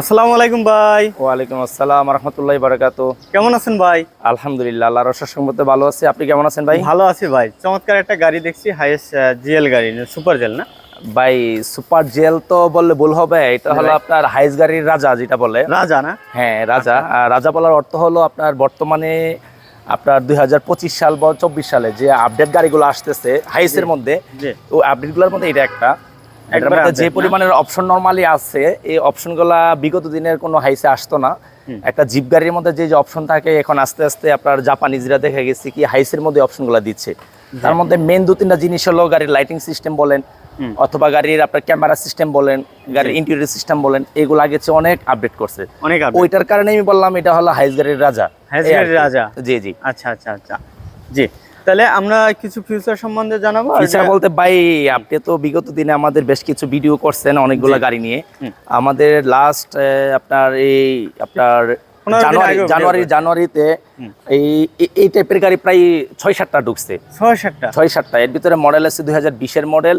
আসসালামু আলাইকুম ভাই। ওয়ালাইকুম আসসালাম রহমতুল্লাহ বারাকাতু কেমন আছেন ভাই? আলহামদুলিল্লাহ আল্লাহ রসার সম্মতে ভালো আছি। আপনি কেমন আছেন ভাই? ভালো আছি ভাই। চমৎকার একটা গাড়ি দেখছি হাইয়েস্ট জিএল গাড়ি সুপার জেল না? ভাই সুপার জেল তো বললে ভুল হবে। এটা হলো আপনার হাইস গাড়ির রাজা যেটা বলে। রাজা না? হ্যাঁ রাজা। রাজা বলার অর্থ হলো আপনার বর্তমানে আপনার দুই হাজার পঁচিশ সাল বা চব্বিশ সালে যে আপডেট গাড়িগুলো আসতেছে হাইসের মধ্যে তো আপডেটগুলোর মধ্যে এটা একটা। এটার মধ্যে যে পরিমাণের অপশন নরমালি আছে এই অপশনগুলা বিগত দিনের কোনো হাইসে আসতো না। একটা জিপ গাড়ির মধ্যে যে যে অপশন থাকে এখন আস্তে আস্তে আপনার জাপানিজরা দেখে গেছি কি হাইসের মধ্যে অপশনগুলো দিচ্ছে। তার মধ্যে মেন দু তিনটা জিনিস হলো গাড়ির লাইটিং সিস্টেম বলেন অথবা গাড়ির আপনার ক্যামেরা সিস্টেম বলেন গাড়ির ইন্টেরিয়র সিস্টেম বলেন এগুলো আগে অনেক আপডেট করছে। অনেক ওইটার কারণে আমি বললাম এটা হলো হাইস গাড়ির রাজা। হাইস গাড়ির রাজা। জি জি। আচ্ছা আচ্ছা আচ্ছা। জি। তাহলে আমরা কিছু ফিউচার সম্বন্ধে জানাব ফিচার বলতে ভাই আপনি তো বিগত দিনে আমাদের বেশ কিছু ভিডিও করছেন অনেকগুলো গাড়ি নিয়ে। আমাদের লাস্ট আপনার এই আপনার জানুয়ারি জানুয়ারি জানুয়ারিতে এই এই- টাইপের গাড়ি প্রায় ছয় সাতটা ঢুকছে। ছয় সাতটা ছয় সাতটা এর ভিতরে মডেল আছে দুই হাজার বিশের মডেল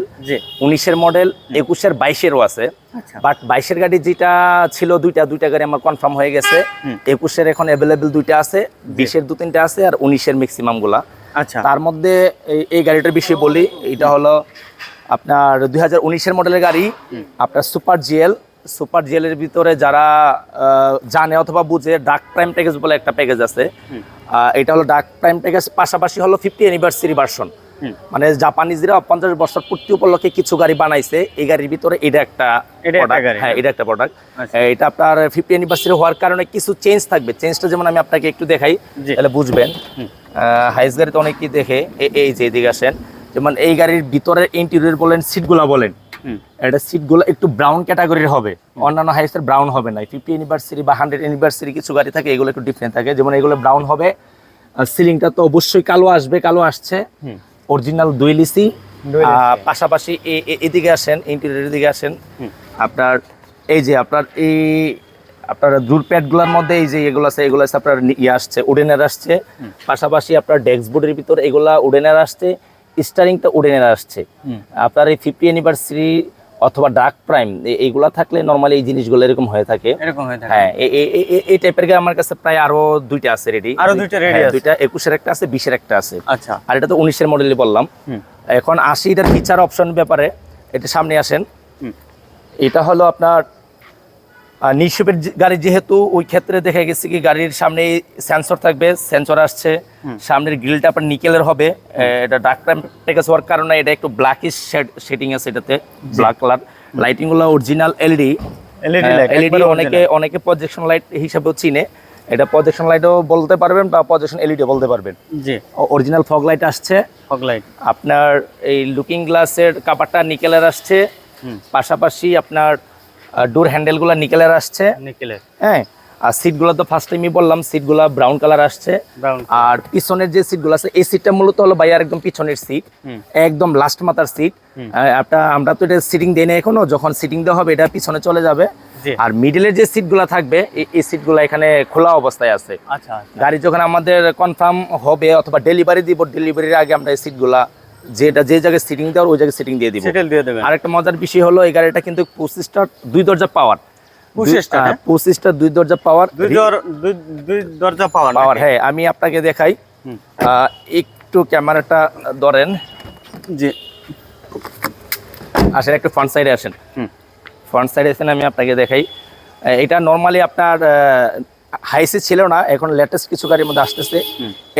উনিশের মডেল একুশের বাইশেরও আছে। আচ্ছা। বাট বাইশের গাড়ি যেটা ছিল দুইটা দুইটা গাড়ি আমার কনফার্ম হয়ে গেছে। একুশের এখন অ্যাভেলেবেল দুইটা আছে বিশের দু তিনটা আছে আর উনিশের ম্যাক্সিমামগুলা। আচ্ছা। তার মধ্যে এই- গাড়িটার বিষয়ে বলি এটা হলো আপনার দুই হাজার উনিশের মডেলের গাড়ি আপনার সুপার জিএল। সুপার জিএলের ভিতরে যারা জানে অথবা বুঝে ডার্ক প্রাইম প্যাকেজ বলে একটা প্যাকেজ আছে। এটা হলো ডার্ক প্রাইম প্যাকেজ পাশাপাশি হলো ফিফটি অ্যানিভার্সারি ভার্সন। মানে জাপানিজরা পঞ্চাশ বছর পূর্তি উপলক্ষে কিছু গাড়ি বানাইছে এই গাড়ির ভিতরে এটা একটা এটা একটা হ্যাঁ এটা একটা প্রোডাক্ট আচ্ছা। এটা আপনার ফিফটি অ্যানিভার্সারি হওয়ার কারণে কিছু চেঞ্জ থাকবে। চেঞ্জটা যেমন আমি আপনাকে একটু দেখাই। তাহলে বুঝবেন। হাইস গাড়িতে অনেকেই দেখে এই যে এদিকে আসেন যেমন এই গাড়ির ভিতরের ইন্টেরিয়র বলেন সিটগুলা বলেন। এটা সিটগুলো একটু ব্রাউন ক্যাটাগরির হবে। অন্যান্য হাইসের ব্রাউন হবে না। ফিফটি অ্যানিভার্সারি বা হান্ড্রেড অ্যানিভার্সারি কিছু গাড়ি থাকে এগুলো একটু ডিফারেন্ট থাকে। যেমন এগুলো ব্রাউন হবে সিলিংটা তো অবশ্যই কালো আসবে কালো আসছে। অরিজিনাল দুই লিসি পাশাপাশি এদিকে আসেন ইন্টেরিয়ার দিকে আসেন। আপনার এই যে আপনার এই আপনার দূর প্যাডগুলোর মধ্যে এই যে এগুলো আছে এগুলো আছে আপনার ইয়ে আসছে উডেনের আসছে। পাশাপাশি আপনার ডেস্কবোর্ডের ভিতর এগুলা উডেনের আসছে স্টারিংটা উডেনের আসছে। আপনার এই ফিফটি অ্যানিভার্সারি অথবা ডার্ক প্রাইম এইগুলা থাকলে নর্মালি এই জিনিসগুলো এরকম হয়ে থাকে। এরকম হয়ে থাকে। হ্যাঁ এই টাইপের গে আমার কাছে প্রায় আরও দুইটা আছে রেডি আরও দুইটা রেডি আছে। দুইটা একুশের একটা আছে বিশের একটা আছে। আচ্ছা। আর এটা তো উনিশের মডেলই বললাম। এখন আশি এটার ফিচার অপশন ব্যাপারে এটা সামনে আসেন। এটা হলো আপনার যে- গাড়ি যেহেতু ওই ক্ষেত্রে দেখা গেছে কি গাড়ির সামনে সেন্সর থাকবে সেন্সর আসছে সামনের গ্রিলটা আপনার নিকেলের হবে। এটা ডার্ক প্যাকেজ হওয়ার কারণে এটা একটু ব্ল্যাকিশ শেডিং আছে এটাতে ব্ল্যাক কালার লাইটিংগুলো অরিজিনাল এলইডি এলইডি অনেকে অনেকে প্রজেকশন লাইট হিসাবেও চিনে। এটা প্রজেকশন লাইটও বলতে পারবেন বা প্রজেকশন এলইডি বলতে পারবেন। জি। অরিজিনাল ফগ লাইট আসছে। ফগ লাইট আপনার এই লুকিং গ্লাসের কাপারটা নিকেলের আসছে। পাশাপাশি আপনার ডোর হ্যান্ডেলগুলো নিকেলের আসছে। নিকেলের। হ্যাঁ আর সিটগুলো তো ফার্স্ট টাইমই বললাম সিটগুলো ব্রাউন কালার আসছে। আর পিছনের যে সিটগুলো আছে এই সিটটা মূলত হলো ভাইয়ার একদম পিছনের সিট একদম লাস্ট মাথার সিট আপনার আমরা তো এটা সিটিং দেই না এখনও যখন সিটিং দেওয়া হবে এটা পিছনে চলে যাবে। আর মিডিলের যে সিটগুলো থাকবে এই- এই সিটগুলো এখানে খোলা অবস্থায় আছে। আচ্ছা আচ্ছা। গাড়ি যখন আমাদের কনফার্ম হবে অথবা ডেলিভারি দিব ডেলিভারির আগে আমরা এই সিটগুলা যেটা যে জায়গায় সিটিং দেওয়ার ওই জায়গায় সিটিং দিয়ে দিব। সেটেল দিয়ে দেবেন। আরেকটা মজার বিষয় হলো এই গাড়িটা কিন্তু পঁচিশটা দুই দরজা পাওয়ার start, হ্যাঁ? পঁচিশটা দুই দরজা পাওয়ার দুই দর দুই দুই দরজা পাওয়ার পাওয়ার হ্যাঁ আমি আপনাকে দেখাই। একটু ক্যামেরাটা ধরেন। জি। আসেন একটু ফ্রন্ট সাইডে আসেন। ফ্রন্ট সাইডে আসেন আমি আপনাকে দেখাই। এটা নর্মালি আপনার হাইসে ছিল না এখন লেটেস্ট কিছু গাড়ির মধ্যে আসতেছে।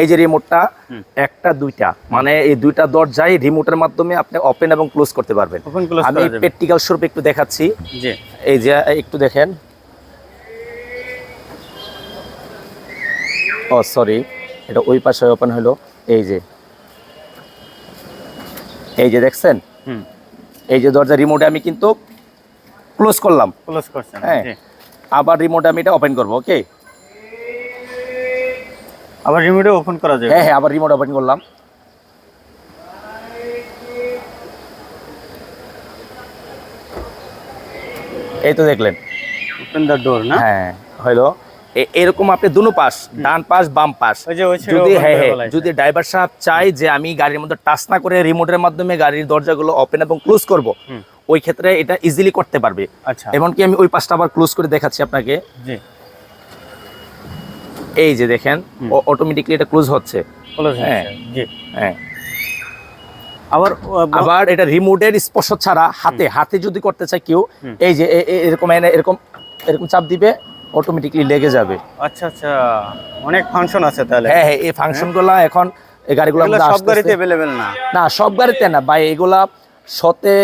এই যে রিমোটটা একটা দুইটা। মানে এই দুইটা দরজায় রিমোটের মাধ্যমে আপনি ওপেন এবং ক্লোজ করতে পারবেন। আমি প্র্যাকটিক্যাল স্বরূপ একটু দেখাচ্ছি। এই যে একটু দেখেন। ও সরি এটা ওই পাশে ওপেন হলো। এই যে। এই যে দেখছেন? হুম। এই যে দরজা রিমোটে আমি কিন্তু ক্লোজ করলাম। ক্লোজ করছেন হ্যাঁ। আবার রিমোটে আমি এটা ওপেন করব ওকে আবার রিমোটে ওপেন করা যাবে। হ্যাঁ হ্যাঁ আবার রিমোট ওপেন করলাম। এই তো দেখলেন। ওপেন দ্য ডোর না? হ্যাঁ হইল এ- এরকম আপনি দুনো পাশ ডান পাশ বাম পাশ। যদি হ্যাঁ হ্যাঁ যদি ড্রাইভার সাহেব চাই যে আমি গাড়ির মধ্যে টাচ না করে রিমোটের মাধ্যমে গাড়ির দরজাগুলো ওপেন এবং ক্লোজ করব ওই ক্ষেত্রে এটা ইজিলি করতে পারবে। আচ্ছা। এমনকি আমি ওই পাশটা আবার ক্লোজ করে দেখাচ্ছি আপনাকে। জি। এই যে দেখেন অটোমেটিকলি এটা ক্লোজ হচ্ছে। হ্যাঁ। হ্যাঁ। আবার আবার এটা রিমোটের স্পর্শ ছাড়া হাতে হাতে যদি করতে চায় কেউ এই যে এরকম এরকম এরকম চাপ দিবে অটোমেটিকলি লেগে যাবে। আচ্ছা আচ্ছা। অনেক ফাংশন আছে তাহলে। হ্যাঁ হ্যাঁ এই ফাংশনগুলো এখন এই গাড়িগুলো সব গাড়িতে অ্যাভেলেবেল না। না সব গাড়িতে না। ভাই এগুলা শতে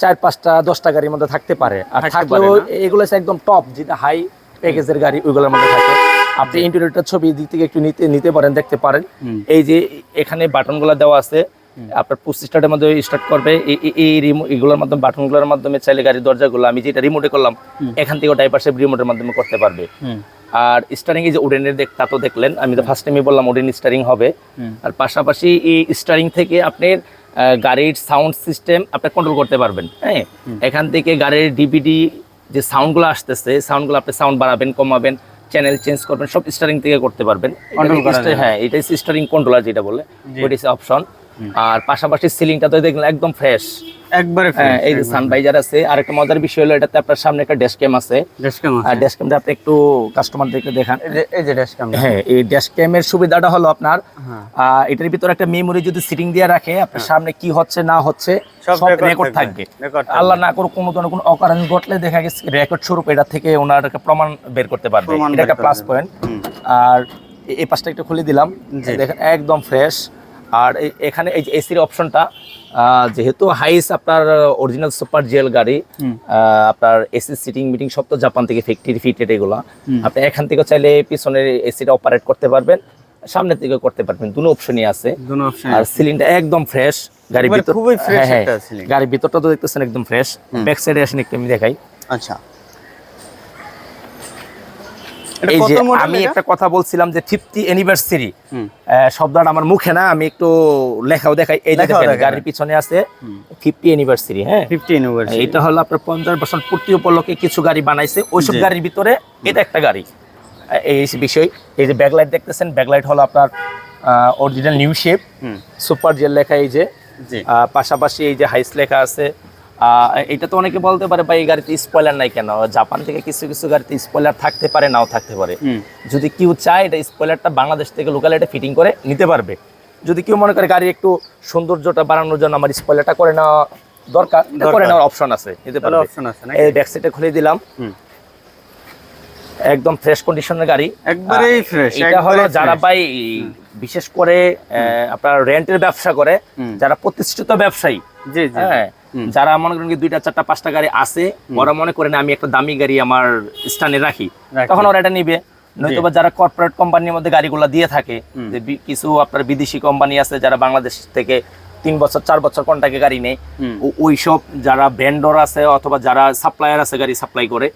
চার পাঁচটা দশটা গাড়ির মধ্যে থাকতে পারে। আর থাকলেও এগুলো একদম টপ যেটা হাই প্যাকেজের গাড়ি ওইগুলোর মধ্যে থাকে। আপনি ইন্টারনেটের ছবি দিক থেকে একটু নিতে নিতে পারেন দেখতে পারেন। এই যে এখানে বাটনগুলো দেওয়া আছে আপনার পুশ স্টার্টের মধ্যে স্টার্ট করবে। এই- রিমো এগুলোর মাধ্যমে বাটনগুলোর মাধ্যমে চাইলে গাড়ির দরজাগুলো আমি যেটা রিমোটে করলাম এখান থেকে সাহেব রিমোটের মাধ্যমে করতে পারবে। আর স্টারিং এই যে উডেনের দেখ তা তো দেখলেন আমি তো ফার্স্ট টাইমে বললাম উডেন স্টারিং হবে। আর পাশাপাশি এই স্টারিং থেকে আপনি গাড়ির সাউন্ড সিস্টেম আপনি কন্ট্রোল করতে পারবেন হ্যাঁ? এখান থেকে গাড়ির ডিভিডি যে সাউন্ডগুলো আসতেছে সাউন্ডগুলো আপনি সাউন্ড বাড়াবেন কমাবেন। চ্যানেল চেঞ্জ করবেন সব স্টারিং থেকে করতে পারবেন। হ্যাঁ এটাই স্টারিং কন্ট্রোলার যেটা বলে ওইটা অপশন আর পাশাপাশি সিলিংটা তো দেখলেন একদম ফ্রেশ একবারে হ্যাঁ এই যে সানভাইজার আছে। আর একটা মজার বিষয় হলো এটাতে আপনার সামনে একটা ড্যাশ ক্যাম আছে। ড্যাশ ক্যাম আর ড্যাশ ক্যামটা আপনি একটু কাস্টমারদেরকে দেখান। এই যে ড্যাশ ক্যাম হ্যাঁ এই ড্যাশ ক্যামের সুবিধাটা হলো আপনার হ্যাঁ। এটার ভিতরে একটা মেমোরি যদি সিটিং দিয়ে রাখে আপনার সামনে কি হচ্ছে না হচ্ছে সব রেকর্ড থাকবে। আল্লাহ না করে কোনো ধরনের কোনো অকারণ ঘটলে দেখা গেছে রেকর্ড স্বরূপ এটা থেকে ওনার একটা প্রমাণ বের করতে পারবে। এটা একটা প্লাস পয়েন্ট আর এই পাশটা একটু খুলে দিলাম। দেখেন একদম ফ্রেশ আর এখানে এই যে এসির অপশনটা যেহেতু হাইস আপনার অরিজিনাল সুপার জেল গাড়ি আপনার এসি সিটিং মিটিং সব তো জাপান থেকে ফ্যাক্টরি ফিটেড এগুলা। আপনি এখান থেকে চাইলে পিছনের এসিটা অপারেট করতে পারবেন সামনের থেকে করতে পারবেন দুটো অপশনই আছে। আর সিলিংটা একদম ফ্রেশ গাড়ির ভিতর হ্যাঁ, হ্যাঁ। গাড়ির ভিতরটা তো দেখতেছেন একদম ফ্রেশ ব্যাক সাইডে আসেন একটু আমি দেখাই। আচ্ছা। এই যে আমি একটা কথা বলছিলাম যে ফিফটি অ্যানিভার্সারি শব্দটা আমার মুখে না আমি একটু লেখাও দেখাই। এই দেখেন গাড়ির পিছনে আছে ফিফটি অ্যানিভার্সারি হ্যাঁ? 50 ইউনিভার্সিটি এটা হলো আপনার পঞ্চাশ বছর পূর্তি উপলক্ষে কিছু গাড়ি বানাইছে। ওইসব। গাড়ির ভিতরে এটা একটা গাড়ি। এই বিষয় এই যে ব্যাকলাইট দেখতেছেন ব্যাকলাইট হলো আপনার original new shape super GL লেখা এই যে। পাশাপাশি এই যে হাইস লেখা আছে। এটা তো অনেকে বলতে পারে ভাই এই গাড়িতে স্পয়লার নাই কেন? জাপান থেকে কিছু কিছু গাড়িতে স্পয়লার থাকতে পারে নাও থাকতে পারে। যদি কেউ চায় এটা স্পয়লারটা বাংলাদেশ থেকে লোকাল এটা ফিটিং করে নিতে পারবে। যদি কেউ মনে করে গাড়ি একটু সৌন্দর্যটা বাড়ানোর জন্য আমার স্পয়লারটা করে নেওয়া দরকার করে। নেওয়ার অপশন আছে নিতে পারবে। অপশন আছে এই ব্যাক সাইডে খুলে দিলাম। একদম ফ্রেশ কন্ডিশনের গাড়ি। একবারেই fresh, এটা হলো যারা ভাই বিশেষ করে আপনার রেন্টের ব্যবসা করে যারা প্রতিষ্ঠিত ব্যবসায়ী হ্যাঁ যারা মনে করেন দুইটা চারটা পাঁচটা গাড়ি আছে ওরা মনে করেন আমি একটা দামি গাড়ি আমার স্থানে রাখি। রাখি। তখন ওরা এটা নিবে। নয়তোবা যারা কর্পোরেট কোম্পানির মধ্যে গাড়িগুলো দিয়ে থাকে যে কিছু আপনার বিদেশি কোম্পানি আছে যারা বাংলাদেশ থেকে তিন বছর চার বছর কন্টাকে গাড়ি নেই। হুম। ও- ওইসব যারা ভেন্ডর আছে অথবা যারা সাপ্লায়ার আছে গাড়ি সাপ্লাই করে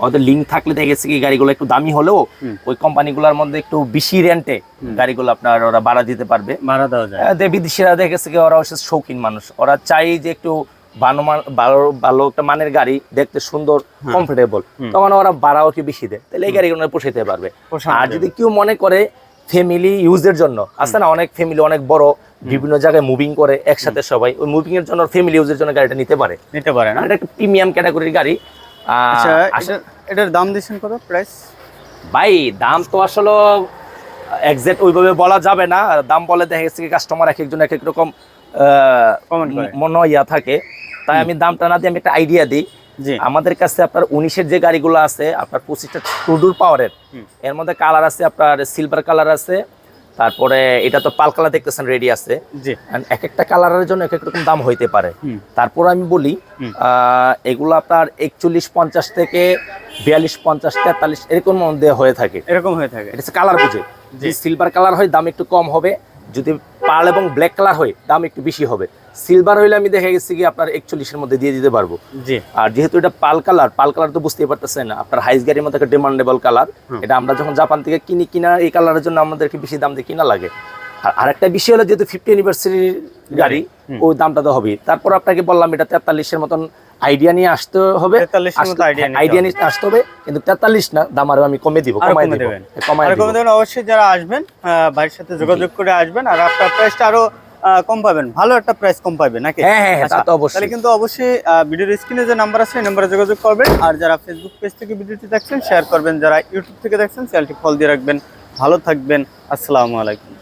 ওদের লিঙ্ক থাকলে দেখেছি কি গাড়িগুলো একটু দামি হলেও। ওই কোম্পানিগুলোর মধ্যে একটু বেশি রেন্টে গাড়িগুলো আপনার ওরা ভাড়া দিতে পারবে। ভাড়া দেওয়া যায়। বিদেশিরা দেখেছে কি ওরা হচ্ছে শৌখিন মানুষ। ওরা চাই যে একটু ভালো মান- ভালো ভালো একটা মানের গাড়ি দেখতে সুন্দর কমফোর্টেবল তখন ওরা ভাড়াও কি বেশি দেয়। তাহলে এই গাড়িগুলো পোষাইতে পারবে। আর যদি কেউ মনে করে ফ্যামিলি ইউজের জন্য আছে না অনেক ফ্যামিলি অনেক বড় বিভিন্ন জায়গায় মুভিং করে একসাথে সবাই। ওই মুভিং এর জন্য ফ্যামিলি ইউজের জন্য গাড়িটা নিতে পারে। নিতে পারে না? এটা একটা প্রিমিয়াম ক্যাটাগরির গাড়ি। আচ্ছা এটার দাম দিচ্ছেন কত প্রাইস ভাই দাম তো আসলে এক্সাক্ট ওইভাবে বলা যাবে না। দাম বলে দেখা গেছে কাস্টমার এক একজন এক এক রকম। মনে ইয়া থাকে। তাই আমি দামটা না দিয়ে আমি একটা আইডিয়া দিই। জি। আমাদের কাছে আপনার উনিশের যে গাড়িগুলো আছে আপনার পঁচিশটা টুডুর পাওয়ারের এর মধ্যে কালার আছে আপনার সিলভার কালার আছে তারপরে এটা তো পাল কালার দেখতেছেন রেডি আছে। এক একটা কালারের জন্য এক এক রকম দাম হইতে পারে। তারপর আমি বলি আহ, এগুলো আপনার একচল্লিশ পঞ্চাশ থেকে বিয়াল্লিশ পঞ্চাশ তেতাল্লিশ এরকম মধ্যে হয়ে থাকে। এরকম হয়ে থাকে। এটা হচ্ছে কালার বুঝে। যদি সিলভার কালার হয় দাম একটু কম হবে। যদি পাল এবং ব্ল্যাক কালার হয় দাম একটু বেশি হবে। সিলভার হইলে আমি দেখে গেছি কি আপনার একচল্লিশের মধ্যে দিয়ে দিতে পারব। জি। আর যেহেতু এটা পাল কালার পাল কালার তো বুঝতেই পারতেছেন আপনার হাইস গাড়ির মধ্যে একটা ডিমান্ডেবল কালার। এটা আমরা যখন জাপান থেকে কিনি কিনা এই কালারের জন্য আমাদেরকে বেশি দাম দিয়ে কিনা লাগে। আর আরেকটা বিষয় হলো যেহেতু ফিফটি অ্যানিভার্সারি গাড়ি ওই দামটা তো হবে তারপর আপনাকে বললাম এটা তেতাল্লিশের মতন আইডিয়া নিয়ে আসতে হবে। 43 এর মতো আইডিয়া। নিয়ে আসতে হবে কিন্তু তেতাল্লিশ না দাম আরও আমি কমে দিব কমাই দেবেন। কমাই দেবেন অবশ্যই যারা আসবেন ভাইয়ের সাথে যোগাযোগ করে আসবেন আর আপনার প্রাইসটা আরও কম পাবেন। ভালো একটা প্রাইস কম পাবেন নাকি? হ্যাঁ, হ্যাঁ, হ্যাঁ, তা আচ্ছা, তো অবশ্যই। তাহলে কিন্তু অবশ্যই ভিডিওর স্ক্রিনে যে নাম্বার আছে নাম্বারে যোগাযোগ করবেন। আর যারা ফেসবুক পেজ থেকে ভিডিওটি দেখছেন শেয়ার করবেন। যারা ইউটিউব থেকে দেখছেন চ্যানেলটি ফল দিয়ে রাখবেন। ভালো থাকবেন। আসসালামু আলাইকুম।